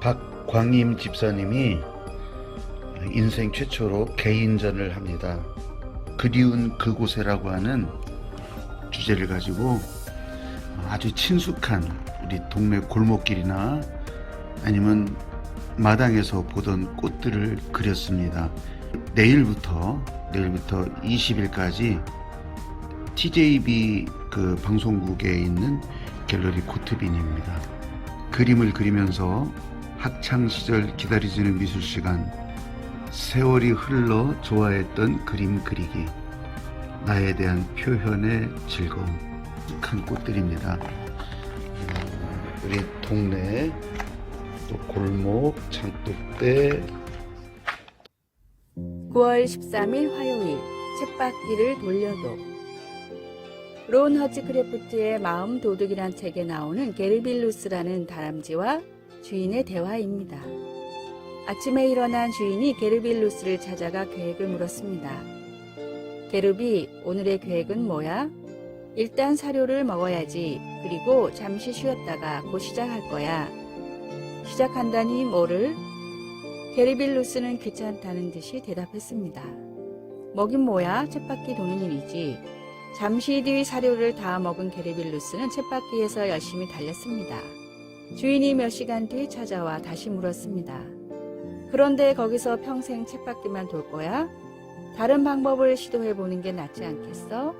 박광임 집사님이 인생 최초로 개인전을 합니다. 그리운 그곳에라고 하는 주제를 가지고 아주 친숙한 우리 동네 골목길이나 아니면 마당에서 보던 꽃들을 그렸습니다. 내일부터 내일부터 20일까지 TJB 그 방송국에 있는 갤러리 코트빈입니다. 그림을 그리면서 학창 시절 기다려지는 미술 시간, 세월이 흘러 좋아했던 그림 그리기, 나에 대한 표현의 즐거움, 큰 꽃들입니다. 어, 우리 동네 또 골목, 장독대, 9월 13일 화요일 쳇바퀴를 돌려도 론 허치크래프트의 마음 도둑이란 책에 나오는 게르빌루스라는 다람쥐와 주인의 대화입니다. 아침에 일어난 주인이 게르빌루스를 찾아가 계획을 물었습니다. 게르비, 오늘의 계획은 뭐야? 일단 사료를 먹어야지. 그리고 잠시 쉬었다가 곧 시작할 거야. 시작한다니 뭐를? 게르빌루스는 귀찮다는 듯이 대답했습니다. 먹인 뭐야? 쳇바퀴 도는 일이지. 잠시 뒤 사료를 다 먹은 게르빌루스는 쳇바퀴에서 열심히 달렸습니다. 주인이 몇 시간 뒤 찾아와 다시 물었습니다. 그런데 거기서 평생 쳇바퀴만 돌 거야? 다른 방법을 시도해 보는 게 낫지 않겠어?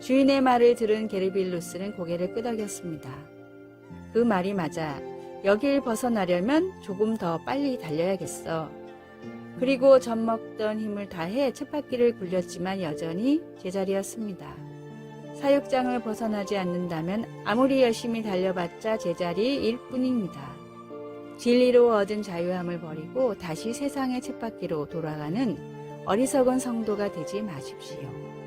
주인의 말을 들은 게르빌루스는 고개를 끄덕였습니다. 그 말이 맞아. 여길 벗어나려면 조금 더 빨리 달려야겠어. 그리고 젖 먹던 힘을 다해 쳇바퀴를 굴렸지만 여전히 제자리였습니다. 사육장을 벗어나지 않는다면 아무리 열심히 달려봤자 제자리일 뿐입니다. 진리로 얻은 자유함을 버리고 다시 세상의 쳇바퀴로 돌아가는 어리석은 성도가 되지 마십시오.